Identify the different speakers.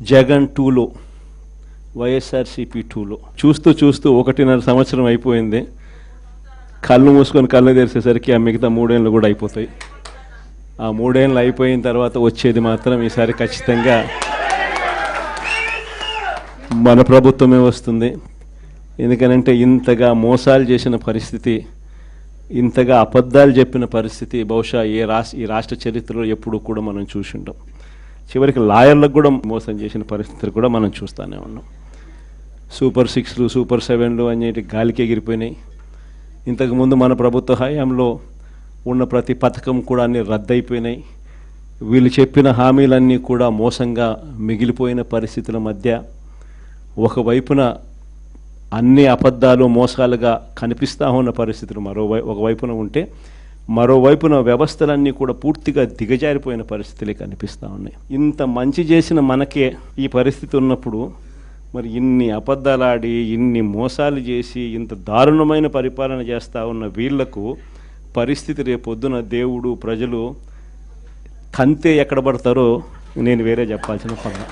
Speaker 1: జగన్ టూలో వైఎస్ఆర్సీపీ టూలో. చూస్తూ చూస్తూ ఒకటిన్నర సంవత్సరం అయిపోయింది. కళ్ళు మూసుకొని కళ్ళు తెరిసేసరికి ఆ మిగతా మూడేళ్ళు కూడా అయిపోతాయి. ఆ మూడేళ్ళు అయిపోయిన తర్వాత వచ్చేది మాత్రం ఈసారి ఖచ్చితంగా మన ప్రభుత్వమే వస్తుంది. ఎందుకనంటే ఇంతగా మోసాలు చేసిన పరిస్థితి ఇంతగా అబద్ధాలు చెప్పిన పరిస్థితి బహుశా ఏ రాష్ట్ర ఈ రాష్ట్ర చరిత్రలో ఎప్పుడూ కూడా మనం చూసి ఉంటాం చివరికి లాయర్లకు కూడా మోసం చేసిన పరిస్థితులు కూడా మనం చూస్తూనే ఉన్నాం. సూపర్ సిక్స్లు సూపర్ సెవెన్లు అనేటి గాలికి ఎగిరిపోయినాయి. ఇంతకుముందు మన ప్రభుత్వ హయాంలో ఉన్న ప్రతి పథకం కూడా అన్ని రద్దయిపోయినాయి. వీళ్ళు చెప్పిన హామీలన్నీ కూడా మోసంగా మిగిలిపోయిన పరిస్థితుల మధ్య ఒకవైపున అన్ని అబద్ధాలు మోసాలుగా కనిపిస్తూ ఉన్న పరిస్థితులు మరోవై ఒకవైపున ఉంటే మరోవైపున వ్యవస్థలన్నీ కూడా పూర్తిగా దిగజారిపోయిన పరిస్థితులే కనిపిస్తూ ఉన్నాయి. ఇంత మంచి చేసిన మనకే ఈ పరిస్థితి ఉన్నప్పుడు మరి ఇన్ని అబద్ధాలాడి ఇన్ని మోసాలు చేసి ఇంత దారుణమైన పరిపాలన చేస్తూ ఉన్న వీళ్ళకు పరిస్థితి రేపొద్దున దేవుడు ప్రజలు కంతే ఎక్కడ పడతారో నేను వేరే చెప్పాల్సిన పని.